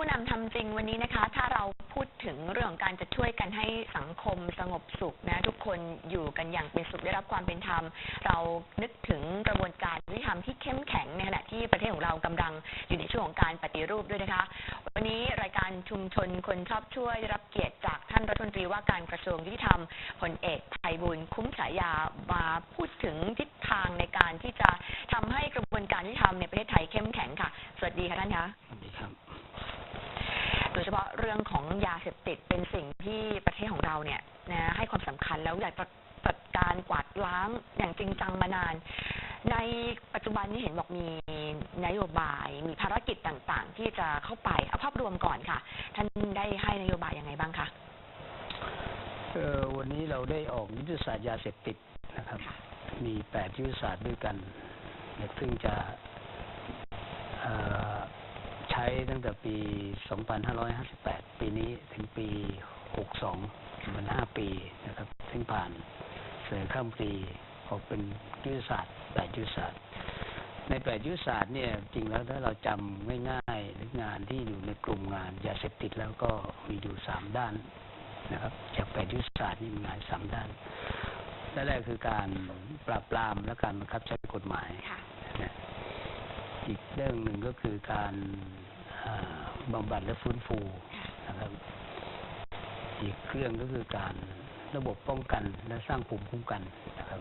ผู้นำทำจริงวันนี้นะคะ ถ้าเราพูดถึงเรื่องการจะช่วยกันให้สังคมสงบสุขนะทุกคนอยู่กันอย่างเป็นสุขได้รับความเป็นธรรม เรานึกถึงกระบวนการยุติธรรมที่เข้มแข็งในขณะที่ประเทศของเรากำลังอยู่ในช่วงของการปฏิรูปด้วยนะคะ วันนี้รายการชุมชนคนชอบช่วยได้รับเกียรติจากท่านรัฐมนตรีว่าการกระทรวงยุติธรรมพลเอกไพบูลย์คุ้มฉายามาพูดถึงทิศทางในการที่จะทำให้กระบวนการยุติธรรมในประเทศไทยเข้มแข็งค่ะ สวัสดีค่ะท่านคะสวัสดีครับ ดยเฉพาะเรื่องของยาเสพติดเป็นสิ่งที่ประเทศของเราเนี่ยนะให้ความสำคัญแล้วอยากจะจัดการกวาดล้างอย่างจริงจังมานาน ในปัจจุบันนี้เห็นบอกมีนโยบายมีภารกิจต่างๆ ที่จะเข้าไปเอาภาพรวมก่อนค่ะ ท่านได้ให้นโยบายยังไงบ้างคะออวันนี้เราได้ออกยุทธศาสตร์ยาเสพติดนะครับ มีแปดยุทธศาสตร์ด้วยกันซึ่งจะเอ่อใช้ตั้ง แต่ปี 2558 ปีนี้ถึงปี 62 มันห้าปีนะครับ ซึ่งผ่านเสนอข้ามปีออกเป็นยุทธศาสตร์แปดยุทธศาสตร์ ในแปดยุทธศาสตร์เนี่ยจริงแล้วถ้าเราจำง่ายๆหรืองานที่อยู่ในกลุ่มงานยาเสพติดแล้วก็มีอยู่สามด้านนะครับ จากแปดยุทธศาสตร์นี่มีงานสามด้านด้านแรกคือการปราบปรามและการบังคับใช้กฎหมายค่ะนะอีกเรื่องหนึ่งก็คือการอ่า บำบัดและฟื้นฟูนะครับ อีกเครื่องก็คือการระบบป้องกันและสร้างภูมิคุ้มกันนะครับ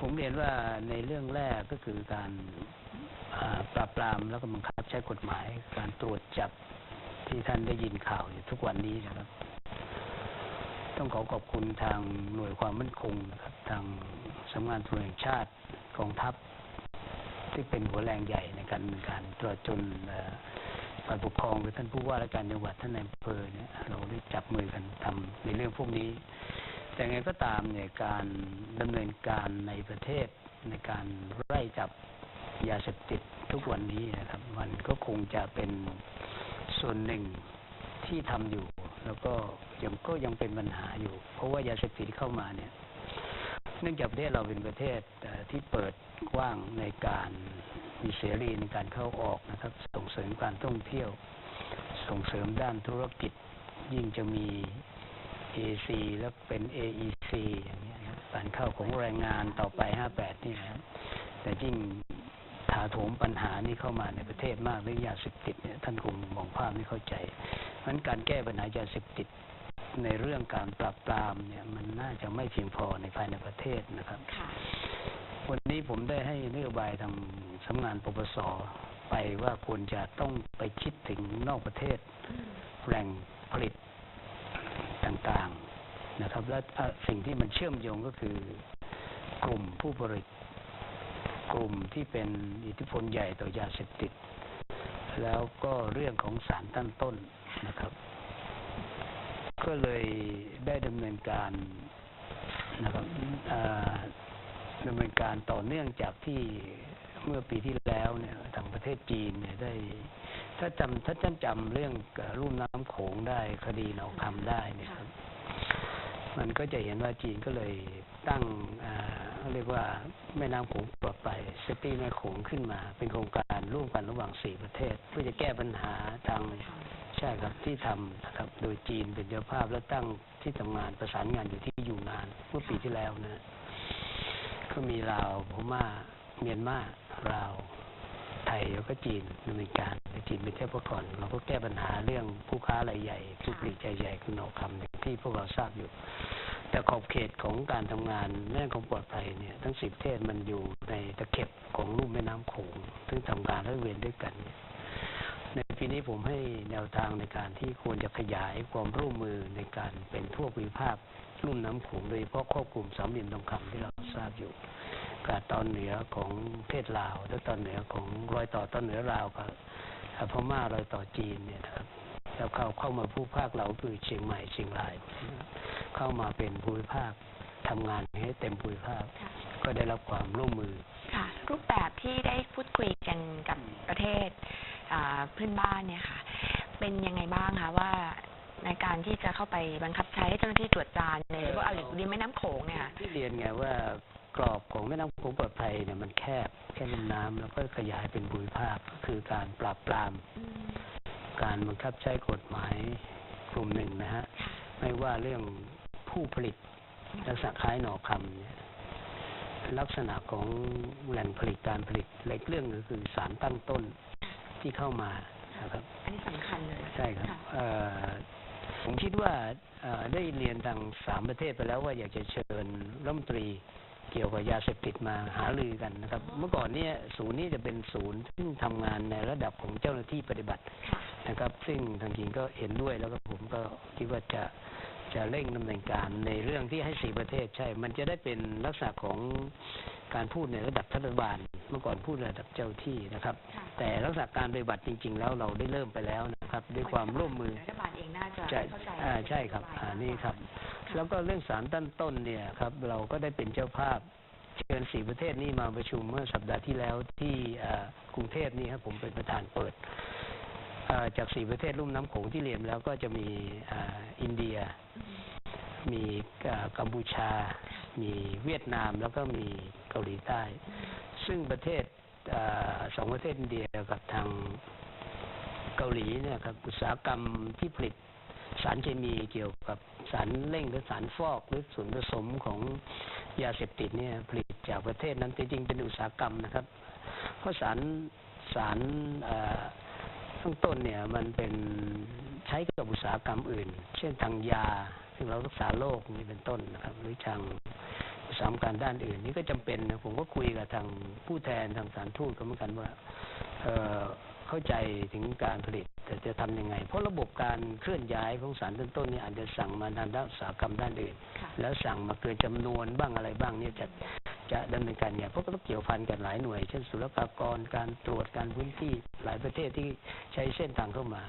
ผมเรียนว่าในเรื่องแรกก็คือการปราบปรามแล้วก็บังคับใช้กฎหมาย การตรวจจับที่ท่านได้ยินข่าวอยู่ทุกวันนี้นะครับ ต้องขอขอบคุณทางหน่วยความมั่นคงนะครับ ทางสำนักงานตำรวจแห่งชาติกองทัพที่เป็นหัวแรงใหญ่ในการการตรวจจนอ ฝ่ายปกครองหรือท่านผู้ว่าราชการจังหวัดท่านนายอำเภอเนี่ยเราได้จับมือกันทำในเรื่องพวกนี้ แต่ไงก็ตามเนี่ยการดำเนินการในประเทศในการไล่จับยาเสพติดทุกวันนี้นะครับ มันก็คงจะเป็นส่วนหนึ่งที่ทำอยู่ แล้วก็ยังก็ยังเป็นปัญหาอยู่ เพราะว่ายาเสพติดเข้ามาเนี่ย เนื่องจากประเทศเราเป็นประเทศที่เปิดกว้างในการ มีเสรีในการเข้าออกนะครับ ส่งเสริมการท่องเที่ยว ส่งเสริมด้านธุรกิจ ยิ่งจะมี AC แล้วเป็น AEC อย่างเงี้ยนะการเข้าของแรงงานต่อไป 58 นี่นะแต่ยิ่งถาโถมปัญหานี้เข้ามาในประเทศมากเรื่องยาเสพติดเนี่ยท่านคงมองภาพไม่เข้าใจ เพราะฉะนั้นการแก้ปัญหายาเสพติดในเรื่องการปราบปรามเนี่ยมันน่าจะไม่เพียงพอในภายในประเทศนะครับค่ะ นนี้ผมได้ให้นโยบายทางสำนักงานปปสไปว่าควรจะต้องไปคิดถึงนอกประเทศแหล่งผลิตต่างๆนะครับ และอะสิ่งที่มันเชื่อมโยงก็คือกลุ่มผู้ผลิตกลุ่มที่เป็นอิทธิพลใหญ่ต่อยาเสพติด แล้วก็เรื่องของสารตั้งต้นนะครับ ก็เลยได้ดำเนินการนะครับอ่า ดำเนินการต่อเนื่องจากที่เมื่อปีที่แล้วเนี่ยทางประเทศจีนเนี่ยได้ ถ้าจำถ้าท่านจำเรื่องเอ่อรุ่มน้ำโขงได้คดีเราคำได้เนี่ยครับ มันก็จะเห็นว่าจีนก็เลยตั้งอ่าเขาเรียกว่าแม่น้ำโขงปลอดภัยสตีแม่โขงขึ้นมา เป็นโครงการร่วมกันระหว่างสี่ประเทศ เพื่อจะแก้ปัญหาทางใช่ครับที่ทำนะครับโดยจีนเป็นเจ้าภาพและตั้งที่ทำงานประสานงานอยู่ที่ยูนานเมื่อปีที่แล้วนะ ก็มีลาวพม่าเมียนมาลาว ไทยแล้วก็จีนดำเนินการแต่จีนเป็นเจ้าพก่อนเราก็แก้ปัญหาเรื่องผู้ค้ารายใหญ่ ผู้ผลิตรายใหญ่คือหนอคำที่พวกเราทราบอยู่ แต่ขอบเขตของการทำงานเรื่องของปลอดภัยเนี่ยทั้งสิบประเทศมันอยู่ในตะเข็บของลุ่มแม่น้ำโขงซึ่งทำงานและเวียนด้วยกันเนี่ยในปีนี้ผมให้แนวทางในการที่ควรจะขยายความร่วมมือในการเป็นทั่วภูมิภาคลุ่มน้ำโขงโดยเฉพาะครอบคลุมสามเหลี่ยมทองคำที่เรา ทราบอยู่กาตอนเหนือของประเทศลาวและตอนเหนือของรอยต่อตอนเหนือลาวกับพม่ารอยต่อจีนเนี่ยนะครับแล้วเข้าเข้ามาภูมิภาคเราคือเชียงใหม่เชียงราย เข้ามาเป็นภูมิภาคทำงานให้เต็มภูมิภาคค่ะก็ได้รับความร่วมมือค่ะ รูปแบบที่ได้พูดคุยกันกับประเทศอ่าเพื่อนบ้านเนี่ยค่ะ เป็นยังไงบ้างคะว่า ในการที่จะเข้าไปบังคับใช้ให้เจ้าหน้าที่ตรวจตราในพวกเอาริมแม่น้ำโขงเนี่ยค่ะ ที่เรียนไงว่ากรอบของแม่น้ำโขงปลอดภัยเนี่ยมันแคบแค่ลำน้ำแล้วก็ขยายเป็นภูมิภาคก็คือการปราบปราม การบังคับใช้กฎหมายกลุ่มหนึ่งนะฮะค่ะไม่ว่าเรื่องผู้ผลิตลักษณะคล้ายหน่อคำเนี่ยลักษณะของแหล่งผลิตการผลิตและอีกเรื่องหนึงคือสารตั้งต้นที่เข้ามานะครับ อันนี้สำคัญเลยใช่ครับค่ะ เอ่อ ผมคิดว่าเอ่อได้เรียนทางสามประเทศไปแล้วว่าอยากจะเชิญรัฐมนตรีเกี่ยวกับยาเสพติดมาหารือกันนะครับ เมื่อก่อนเนี่ยศูนย์นี้จะเป็นศูนย์ซึ่งทำงานในระดับของเจ้าหน้าที่ปฏิบัติค่ะนะครับ ซึ่งทางจริงก็เห็นด้วยแล้วก็ผมก็คิดว่าจะจะเร่งดำเนินการในเรื่องที่ให้สี่ประเทศใช่ มันจะได้เป็นลักษณะของการพูดในระดับรัฐบาล เมื่อก่อนพูดในระดับเจ้าที่นะครับค่ะแต่ลักษณะการปฏิบัติจริง ๆ แล้วเราได้เริ่มไปแล้วนะ ครับด้วยความร่วมมือรัฐบาลเองน่าจะใช่เข้าใจอ่าใช่ครับอ่านี่ครับ แล้วก็เรื่องสารตั้นต้นเนี่ยครับ เราก็ได้เป็นเจ้าภาพ เชิญสี่ประเทศนี้มาประชุมเมื่อสัปดาห์ที่แล้วที่อ่ากรุงเทพนี่ครับผมเป็นประธานเปิดอ่าจากสี่ประเทศลุ่มน้ำโขงที่เรียนแล้วก็จะมีอ่าอินเดียอืมมีอ่ากัมพูชา มีเวียดนามแล้วก็มีเกาหลีใต้ ซึ่งประเทศอาสองประเทศอินเดียกับทาง เกาหลีเนี่ยครับอุตสาหกรรมที่ผลิตสารเคมีเกี่ยวกับสารเร่งหรือสารฟอกหรือส่วนผสมของยาเสพติดเนี่ยผลิตจากประเทศนั้นจริงๆเป็นอุตสาหกรรมนะครับ เพราะสารสารข้างต้นเนี่ยมันเป็นใช้กับอุตสาหกรรมอื่น เช่นทางยาซึ่งเรารักษาโรคนี่เป็นต้นนะครับ หรือทางอุตสาหกรรมด้านอื่น นี่ก็จำเป็นนะผมก็คุยกับทางผู้แทนทางสารทูตก็เหมือนกันว่าเออ เข้าใจถึงการผลิต แต่จะทำยังไง เพราะระบบการเคลื่อนย้ายของสารต้นต้นนี่อาจจะสั่งมาทางด้านอุตสาหกรรมด้านอื่นค่ะแล้วสั่งมาเกินจำนวนบ้างอะไรบ้างเนี่ยจะจะดำเนินการเนี่ยเพราะก็ต้องเกี่ยวพันกันหลายหน่วย เช่นศุลกากรการตรวจการพื้นที่หลายประเทศที่ใช้เส้นทางเข้ามา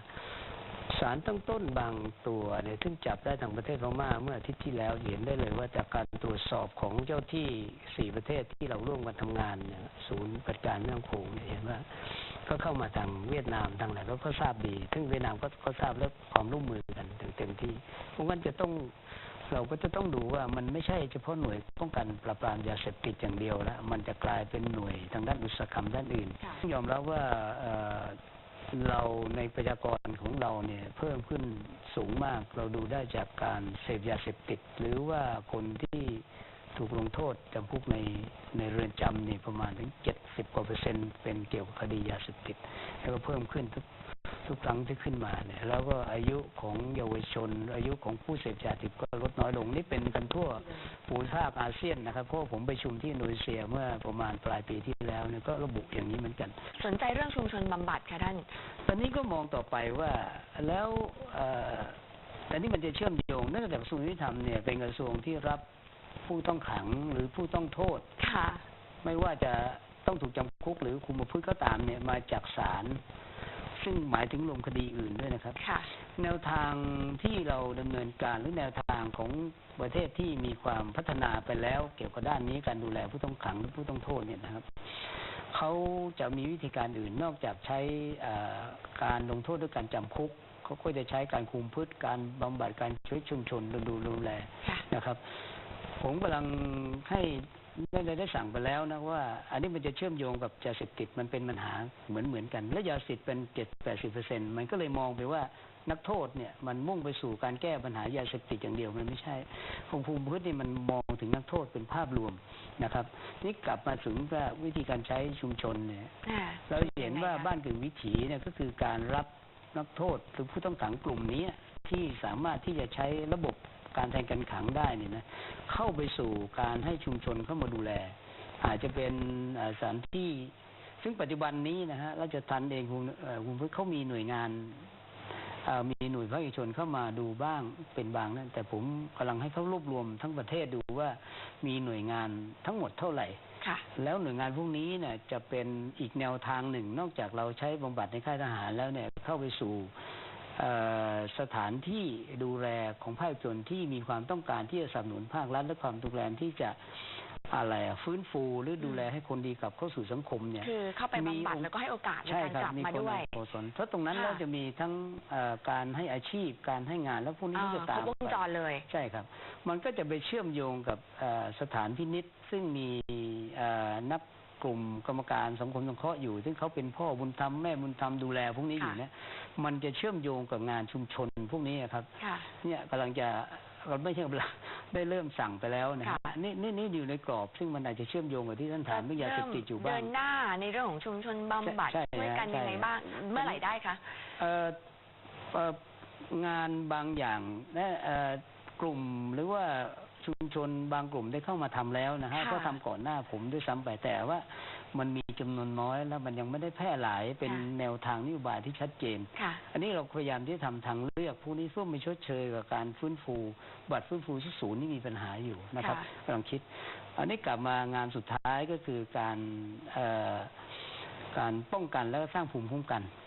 สารตั้งต้นบางตัวเนี่ยซึ่งจับได้ทางประเทศพม่าเมื่ออาทิตย์ที่แล้วเห็นได้เลยว่าจากการตรวจสอบของเจ้าที่สี่ประเทศที่เราร่วมกันทำงานเนี่ยศูนย์ปฏิบัติการเรื่องโขงเนี่ยเห็นว่า ก็เข้ามาทางเวียดนามทางไหนก็ก็ทราบดี ซึ่งเวียดนามก็ก็ทราบแล้วความร่วมมือกันอย่างเต็มที่เพราะงั้นจะต้องเราก็จะต้องดูว่ามันไม่ใช่เฉพาะหน่วยป้องกันปราบปรามยาเสพติดอย่างเดียวแล้วมันจะกลายเป็นหน่วยทางด้านอุตสาหกรรมด้านอื่นค่ะยอมรับว่าเอ่อเราในประชากรของเราเนี่ยเพิ่มขึ้นสูงมากเราดูได้จากการเสพยาเสพติด หรือว่าคนที่ ถูกลงโทษจำคุกในในเรือนจำนี่ประมาณถึงเจ็ดสิบกว่าเปอร์เซ็นต์เป็นเกี่ยวกับคดียาเสพติด แล้วก็เพิ่มขึ้นทุกทุกครั้งที่ขึ้นมาเนี่ย แล้วก็อายุของเยาวชน อายุของผู้เสพยาเสพติดก็ลดน้อยลง นี่เป็นกันทั่วภูมิภาคอาเซียนนะครับ เพราะว่าผมไปชุมที่อินโดนีเซียเมื่อประมาณปลายปีที่แล้วเนี่ยก็ระบุอย่างนี้เหมือนกัน สนใจเรื่องชุมชนบำบัดค่ะท่าน ตอนนี้ก็มองต่อไปว่าแล้วเอ่อแต่นี่มันจะเชื่อมโยงเนื่องจากกระทรวงยุติธรรมเนี่ยเป็นกระทรวงที่รับ ผู้ต้องขังหรือผู้ต้องโทษ ค่ะ ไม่ว่าจะต้องถูกจำคุกหรือคุมประพฤติก็ตามเนี่ยมาจากศาลซึ่งหมายถึงรวมคดีอื่นด้วยนะครับ ค่ะ แนวทางที่เราดำเนินการหรือแนวทางของประเทศที่มีความพัฒนาไปแล้ว เกี่ยวกับด้านนี้การดูแลผู้ต้องขังหรือผู้ต้องโทษเนี่ยนะครับเขาจะมีวิธีการอื่นนอกจากใช้เอ่อการลงโทษด้วยการจำคุกเขาก็จะใช้การคุมพืชการบำบัดการช่วยชุมชนดูดูดูแลค่ะ นะครับ ผมกำลังให้ได้ได้ได้สั่งไปแล้วนะว่า อันนี้มันจะเชื่อมโยงกับยาเสพติดมันเป็นปัญหาเหมือนเหมือนกัน และยาเสพติดเป็นเจ็ดแปดสิบเปอร์เซ็นมันก็เลยมองไปว่านักโทษเนี่ยมันมุ่งไปสู่การแก้ปัญหายาเสพติดอย่างเดียวมันไม่ใช่ของภูมิพื้นนี่มันมองถึงนักโทษเป็นภาพรวมนะครับ นี่กลับมาถึงว่าวิธีการใช้ชุมชนเนี่ยค่ะเราเห็นว่าบ้านกึ่งวิถีเนี่ยก็คือการรับนักโทษหรือผู้ต้องขังกลุ่มนี้ที่สามารถที่จะใช้ระบบ การแทนการขังได้เนี่ยนะเข้าไปสู่การให้ชุมชนเข้ามาดูแล อาจจะเป็นเอ่อสถานที่ ซึ่งปัจจุบันนี้นะฮะราชทันเองคุณเอ่อคุณเขามีหน่วยงานเอ่อมีหน่วยภาคเอกชนเข้ามาดูบ้างเป็นบางนั่นแต่ผมกำลังให้เขารวบรวมทั้งประเทศดูว่ามีหน่วยงานทั้งหมดเท่าไหร่ค่ะแล้วหน่วยงานพวกนี้เนี่ยจะเป็นอีกแนวทางหนึ่ง นอกจากเราใช้บำบัดในค่ายทหารแล้วเนี่ยเข้าไปสู่เอ่อ สถานที่ดูแลของภาคเอกชนที่มีความต้องการที่จะสนับสนุนภาครัฐและความดูแลที่จะอะไรอะฟื้นฟูหรือดูแลให้คนดีกลับเข้าสู่สังคมเนี่ยคือเข้าไปมีบำบัดแล้วก็ให้โอกาสในใช่การครับกลับมีมาคนด้วยโกศลเพราะตรงนั้นค่ะเราจะมีทั้งเอ่อการให้อาชีพการให้งานแล้วพวกนี้อ่าก็จะครตาบมวงไปจรเลยใช่ครับ มันก็จะไปเชื่อมโยงกับเอ่อสถานพินิษซึ่งมีเอ่อนัก กลุ่มกรรมการสังคมสงเคราะห์อยู่ ซึ่งเขาเป็นพ่อบุญธรรมแม่บุญธรรมดูแลพวกนี้อยู่ค่ะเนี่ยมันจะเชื่อมโยงกับงานชุมชนพวกนี้อะครับค่ะเนี่ยกำลังจะเราไม่ใช่กำลังได้เริ่มสั่งไปแล้วนะฮะค่ะนี่นี่นี่อยู่ในกรอบ ซึ่งมันอาจจะเชื่อมโยงกับที่ท่านถามเรื่องยาเสพติดอยู่บ้าเดิงนหน้าในเรื่องของชุมชนบำบัดใช่ใช่ช่วยกันใช่ยังไงบ้างเมื่อไหร่ได้คะเอ่อเอ่องานบางอย่างและเอ่อกลุ่มหรือว่า ชุมชนบางกลุ่มได้เข้ามาทำแล้วนะฮะค่ะก็ทำก่อนหน้าผมด้วยซ้ำไปแต่ว่ามันมีจำนวนน้อยแล้วมันยังไม่ได้แพร่หลายเป็นแนวทางนโยบายที่ชัดเจนค่ะอันนี้เราพยายามที่จะทำทางเลือกพวกนี้เพื่อไปชดเชยกับการฟื้นฟูบัตรฟื้นฟูที่ศูนย์ที่มีปัญหาอยู่นะครับค่ะกำลังคิด อันนี้กลับมางานสุดท้ายก็คือการเอ่อการป้องกันแล้วก็สร้างภูมิคุ้มกัน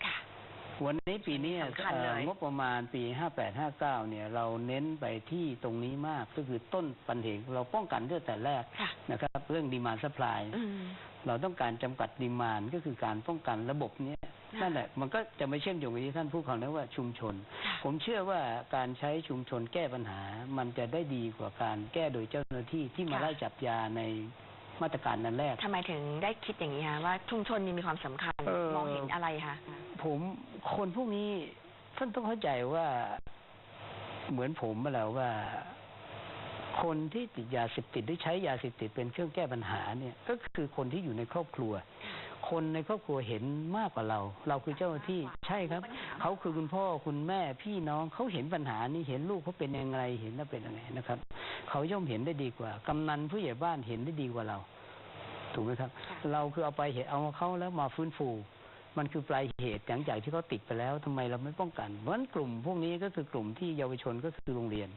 ค่ะ วันนี้ปีนี้สำคัญเลยเอ่องบประมาณปี58 59เนี่ยเราเน้นไปที่ตรงนี้มากก็คือต้นปัญหาเราป้องกันตั้งแต่แรกค่ะ นะครับ เรื่องดีมานสปายอืม เราต้องการจำกัดดีมานก็คือการป้องกันระบบเนี้ยค่ะนั่นแหละมันก็จะไม่เชื่อมโยงกับที่ท่านพูดเขานะว่าชุมชน ค่ะผมเชื่อว่าการใช้ชุมชนแก้ปัญหา มันจะได้ดีกว่าการแก้โดยเจ้าหน้าที่ที่มาค่ะ ไล่จับยาในมาตรการนั้นแรก ทำไมถึงได้คิดอย่างนี้คะว่าชุมชนนี่มีความสำคัญ เออมองเห็นอะไรคะ ผมคนพวกนี้ท่านต้องเข้าใจว่าเหมือนผมมาแล้วว่า คนที่ติดยาเสพติดหรือใช้ยาเสพติดเป็นเครื่องแก้ปัญหาเนี่ยก็คือคนที่อยู่ในครอบครัว คนในครอบครัวเห็นมากกว่าเรา เราคือเจ้าหน้าที่ใช่ครับเขาคือคุณพ่อคุณแม่พี่น้องเขาเห็นปัญหานี่เห็นลูกเขาเป็นยังไงเห็นแล้วเป็นยังไงนะครับเขาย่อมเห็นได้ดีกว่ากำนันผู้ใหญ่บ้านเห็นได้ดีกว่าเรา ถูกไหมครับค่ะเราคือเอาไปเหตุเอาเขาแล้วมาฟื้นฟู มันคือปลายเหตุหลังจากที่เขาติดไปแล้วทำไมเราไม่ป้องกัน เพราะฉะนั้นกลุ่มพวกนี้ก็คือกลุ่มที่เยาวชนก็คือโรงเรียน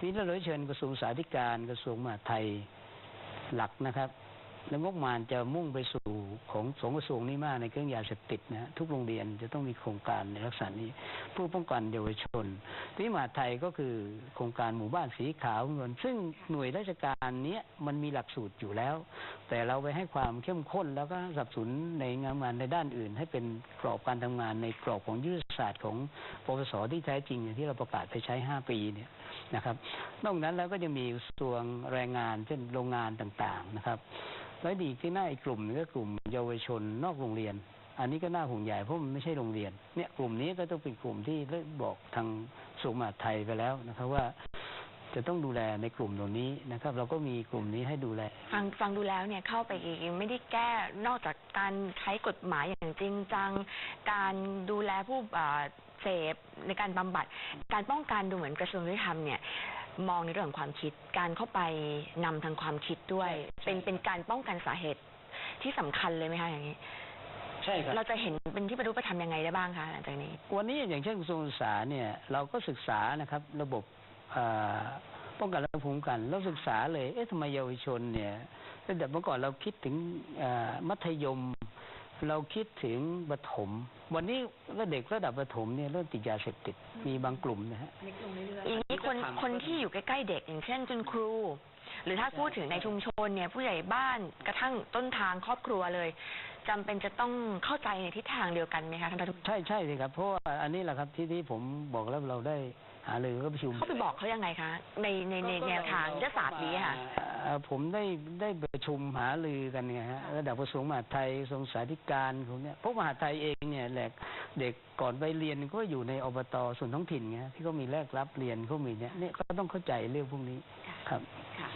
นี่เราเลยเชิญกระทรวงสาธารณสุขกระทรวงมหาดไทยหลักนะครับ แล้วงบประมาณจะมุ่งไปสู่ ของสงกระทรวงนี้มากในเครื่องยาเสพติดนะทุกโรงเรียนจะต้องมีโครงการในลักษณะนี้เพื่อป้องกันเยาวชนที่มหาไทยก็คือโครงการหมู่บ้านสีขาวเงินซึ่งหน่วยราชการเนี้ยมันมีหลักสูตรอยู่แล้ว แต่เราไปให้ความเข้มข้นแล้วก็สนับสนุนในงานงานในด้านอื่น ให้เป็นกรอบการทำงานในกรอบของยุทธศาสตร์ของปปสที่แท้จริงอย่างที่เราประกาศไปใช้ห้าปีเนี่ยนะครับ นอกนั้นแล้วก็จะมีส่วนแรงงานเช่นโรงงานต่างๆนะครับ แล้วดีที่หน้าอีกกลุ่มหนึงก็กลุ่มเยาวชนนอกโรงเรียน อันนี้ก็น่าห่วงใหญ่เพราะมันไม่ใช่โรงเรียนเนี่ยกลุ่มนี้ก็ต้องเป็นกลุ่มที่ได้บอกทางสูงมาดไทยไปแล้วนะครับว่าจะต้องดูแลในกลุ่มเหล่านี้นะครับ เราก็มีกลุ่มนี้ให้ดูแล ฟังฟังดูแล้วเนี่ยเข้าไปไม่ได้แก้นอกจากการใช้กฎหมายอย่างจริงจัง การดูแลผู้เสพในการบำบัด การป้องกันดูเหมือนกระทรวงยุติธรรมเนี่ย มองในเรื่องของความคิด การเข้าไปนำทางความคิดด้วย ใช่ เป็นเป็นการป้องกันสาเหตุที่สำคัญเลยไหมคะอย่างนี้ ใช่ครับ เราจะเห็นเป็นที่ประรูปธรรมยังไงได้บ้างคะหลังจากนี้ วันนี้อย่างเช่นกระทรวงศึกษาเนี่ยเราก็ศึกษานะครับ ระบบเอ่อป้องกันและภูมิคุ้มกัน เราศึกษาเลย เอ๊ะทำไมเยาวชนเนี่ยตั้งแต่เมื่อก่อนเราคิดถึงเอ่อมัธยม เราคิดถึงประถมวันนี้ก็เด็กระดับประถมเนี่ยเริ่มติดยาเสพติดมีบางกลุ่มนะฮะอย่างนี้คนคนที่อยู่ใกล้ๆเด็กอย่างเช่นคุณครู หรือถ้าพูดถึงในชุมชนเนี่ย ผู้ใหญ่บ้านกระทั่งต้นทางครอบครัวเลยจำเป็นจะต้องเข้าใจในทิศทางเดียวกันไหมคะท่านประธานใช่ใช่สิครับเพราะว่าอันนี้แหละครับที่ที่ผมบอกแล้วเราได้ หารือก็ประชุมเขาไปบอกเขายังไงคะ ในในในแนวทางยุทธศาสตร์นี้ค่ะ เอ่อผมได้ได้ประชุมหารือกันเนี่ยฮะระดับกระทรวงมหาดไทยกระทรวงสาธการผมเนี่ยพวกมหาดไทยเองเนี่ยแหละเด็กก่อนไปเรียนก็อยู่ในอบตส่วนท้องถิ่นไงที่เขามีแลกรับเรียนเขามีเนี่ยเนี่ยก็ต้องเข้าใจเรื่องพวกนี้ครับ ค่ะ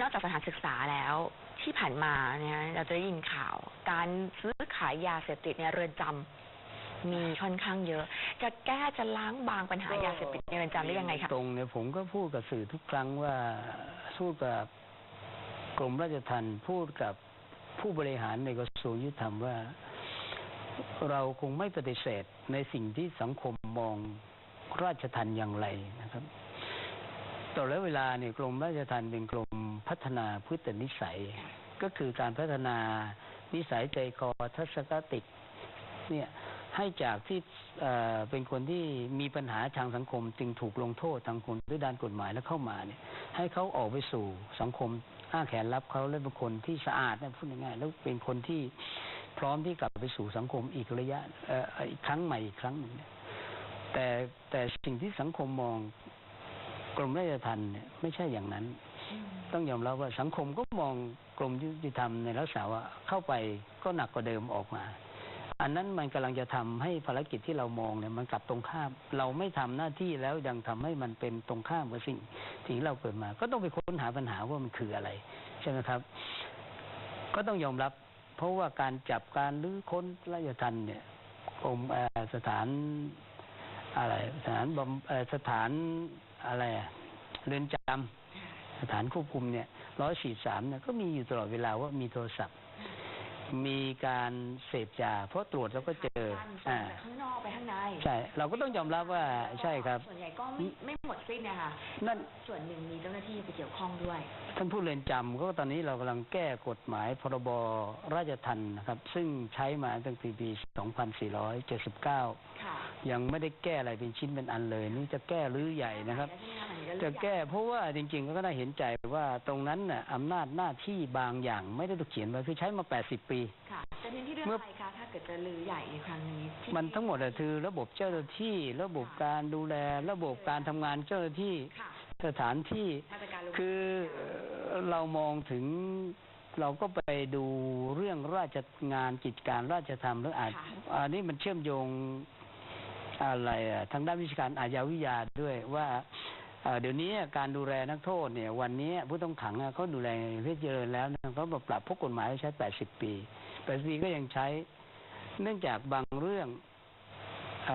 นอกจากสถานศึกษาแล้วที่ผ่านมาเนี่ยเราจะได้ยินข่าว การซื้อขายยาเสพติดในเรือนจำ มีค่อนข้างเยอะ จะแก้จะล้างบางปัญหายาเสพติดในเรือนจำได้ยังไงคะตรงเนี่ยผมก็พูดกับสื่อทุกครั้งว่าพูดกับกรมราชทัณฑ์พูดกับผู้บริหารในกระทรวงยุติธรรมว่า เราคงไม่ปฏิเสธในสิ่งที่สังคมมองราชทัณฑ์อย่างไรนะครับต่อแล้วเวลาเนี่ยกรมราชทัณฑ์เป็นกรมพัฒนาพฤตินิสัย ก็คือการพัฒนานิสัยใจคอทัศนคติเนี่ย ให้จากที่เอเป็นคนที่มีปัญหาทางสังคม จึงถูกลงโทษทางคนด้วยด้านกฎหมายแล้วเข้ามาเนี่ย ให้เขาออกไปสู่สังคมอ้าแขนรับเขาและเป็นคนที่สะอาดนะพูดง่ายๆแล้วเป็นคนที่พร้อมที่กลับไปสู่สังคมอีกระยะเอ,อีกครั้งใหม่อีกครั้งหนึ่งแต่แต่สิ่งที่สังคมมองกรมราชทัณฑ์เนี่ยไม่ใช่อย่างนั้น ต้องยอมรับว่าสังคมก็มองกรมยุติธรรมในลักษณะว่าเข้าไปก็หนักกว่าเดิมออกมา อันนั้นมันกำลังจะทำให้ภารกิจที่เรามองเนี่ยมันกลับตรงข้าม เราไม่ทำหน้าที่แล้วยังทำให้มันเป็นตรงข้ามกับสิ่งที่เราเกิดมา ก็ต้องไปค้นหาปัญหาว่ามันคืออะไร ใช่ไหมครับ ก็ต้องยอมรับ เพราะว่าการจับการหรือค้นราชทันเนี่ยกรมเอ่อสถานอะไรสถานบำสถานอะไรอะเรือนจำสถานควบคุมเนี่ยร้อยสี่สามเนี่ยก็มีอยู่ตลอดเวลาว่ามีโทรศัพท์ มีการเสพยาเพราะตรวจแล้วก็เจออ่าอ่าจากข้างนอกไปข้างในใช่ เราก็ต้องยอมรับว่าใช่ครับ ส่วนใหญ่ก็ไม่ไม่หมดสิ้นนะคะนั่นส่วนหนึ่งมีเจ้าหน้าที่ไปเกี่ยวข้องด้วยท่านผู้เรียนจำก็ตอนนี้เรากำลังแก้กฎหมายพรบราชทัณฑ์นะครับ ซึ่งใช้มาตั้งแต่ปี 2479ค่ะยังไม่ได้แก้อะไรเป็นชิ้นเป็นอันเลย นี่จะแก้รื้อใหญ่นะครับ แล้วใช่ไหมคะมันก็เรื่จะองใหญ่แก้เพราะว่าจริง ๆ ก็น่าเห็นใจว่าตรงนั้นน่ะอำนาจหน้าที่บางอย่างไม่ได้ถูกเขียนไว้คือใช้มา 80 ปีค่ะจะเน้นที่เรื่องเมื่ออะไรคะถ้าเกิดจะลือใหญ่ในครั้งนี้ที่มันทั้งหมดอะคือระบบเจ้าหน้าที่ระบบการดูแล ระบบการทำงานเจ้าหน้าที่ค่ะสถานที่มาตรการลงคือเอ่อเรามองถึงเราก็ไปดูเรื่องราชงานกิจการราชธรรมแล้วอาจอันนี้มันเชื่อมโยงอะไรอะทางด้านวิชาการอาญาวิทยาด้วยว่า เดี๋ยวนี้การดูแลนักโทษเนี่ย วันนี้ผู้ต้องขังเขาดูแลเพศเจริญแล้วเขาปรับพวกกฎหมายใช้ 80 ปี 80 ปีก็ยังใช้ เนื่องจากบางเรื่องเอ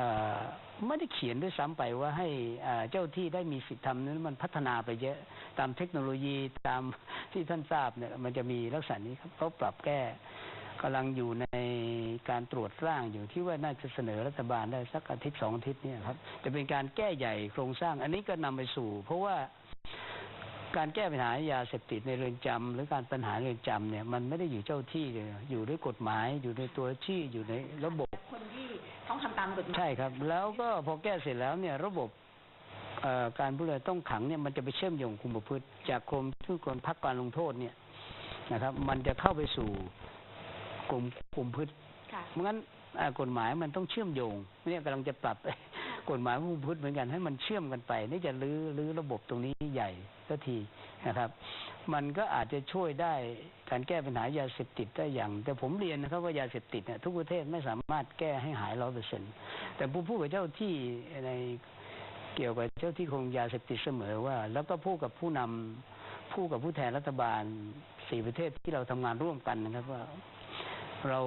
ไม่ได้เขียนด้วยซ้ำไปว่าให้เอ่อเจ้าที่ได้มีสิทธิทำนั้นมันพัฒนาไปเยอะตามเทคโนโลยีตามที่ท่านทราบเนี่ยมันจะมีลักษณะนี้ครับเขาปรับแก้ กำลังอยู่ในการตรวจร่างอยู่ที่ว่าน่าจะเสนอรัฐบาลได้สักอาทิตย์สองอาทิตย์เนี่ยครับ จะเป็นการแก้ใหญ่โครงสร้าง อันนี้ก็นำไปสู่ เพราะว่าการแก้ปัญหายาเสพติดในเรือนจำหรือการปัญหาเรือนจำเนี่ยมันไม่ได้อยู่เจ้าที่เลยอยู่ด้วยกฎหมายอยู่ในตัวที่อยู่ในระบบคนที่ต้องทำตามกฎหมายใช่ครับ แล้วก็พอแก้เสร็จแล้วเนี่ยระบบการผู้เลยต้องขังเนี่ยมันจะไปเชื่อมโยงคุมประพฤติจากกรมทุกคนพักการลงโทษเนี่ยนะครับ มันจะเข้าไปสู่ กรมคุมพฤติค่ะเพราะงั้นอ่ากฎหมายมันต้องเชื่อมโยงเนี่ยกำลังจะปรับกฎหมายคุมพฤติเหมือนกันให้มันเชื่อมกันไป นี่จะรื้อรื้อระบบตรงนี้ใหญ่สักทีนะครับ มันก็อาจจะช่วยได้การแก้ปัญหายาเสพติดได้อย่าง แต่ผมเรียนนะครับว่ายาเสพติดเนี่ยทุกประเทศไม่สามารถแก้ให้หายร้อยเปอร์เซ็นต์แต่ผู้พูดกับเจ้าที่ในเกี่ยวกับเจ้าที่คงยาเสพติดเสมอว่า แล้วก็พูดกับผู้นำผู้กับผู้แทนรัฐบาลสี่ประเทศที่เราทำงานร่วมกันนะครับว่า เรา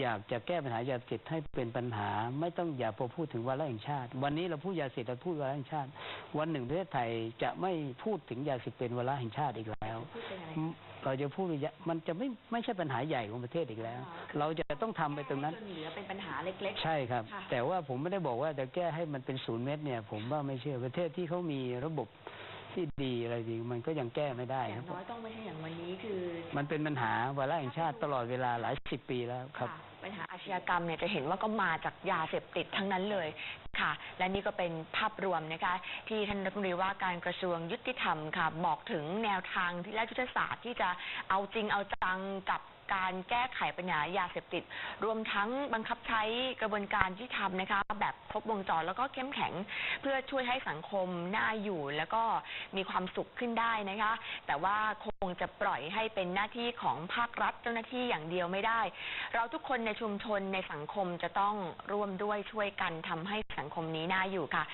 อยากจะแก้ปัญหายาเสพติดให้เป็นปัญหา ไม่ต้องอย่าพอพูดถึงวาระแห่งชาติ วันนี้เราพูดยาเสพติดเราพูดวาระแห่งชาติ วันหนึ่งประเทศไทยจะไม่พูดถึงยาเสพติดเป็นวาระแห่งชาติอีกแล้วพูดเป็นอะไรเราจะพูดว่ายามันจะไม่ไม่ใช่ปัญหาใหญ่ของประเทศอีกแล้ว เราจะต้องทำไปตรงนั้นจนเหลือเป็นปัญหาเล็กใช่ครับค่ะแต่ว่าผมไม่ได้บอกว่าจะแก้ให้มันเป็นศูนย์เม็ดเนี่ย ผมว่าไม่เชื่อประเทศที่เขามีระบบ ที่ดีอะไรดีมันก็ยังแก้ไม่ได้ๆอคย่ารับงน้อยต้องไม่ใช่อย่างวันนี้คือมันเป็นปัญหาวาระแห่งชาติตลอดเวลาหลายสิบปีแล้วครับค่ะปัญหาอาชญากรรมเนี่ยจะเห็นว่าก็มาจากยาเสพติดทั้งนั้นเลยค่ะ และนี่ก็เป็นภาพรวมนะคะ ที่ท่านรัฐมนตรีว่าการกระทรวงยุติธรรมค่ะ บอกถึงแนวทางที่และยุทธศาสตร์ที่จะเอาจริงเอาจังกับ การแก้ไขปัญหายาเสพติด รวมทั้งบังคับใช้กระบวนการที่ทำนะคะ แบบครบวงจรแล้วก็เข้มแข็ง เพื่อช่วยให้สังคมน่าอยู่แล้วก็มีความสุขขึ้นได้นะคะ แต่ว่าคงจะปล่อยให้เป็นหน้าที่ของภาครัฐเจ้าหน้าที่อย่างเดียวไม่ได้ เราทุกคนในชุมชนในสังคมจะต้องร่วมด้วยช่วยกันทำให้สังคมนี้น่าอยู่ค่ะ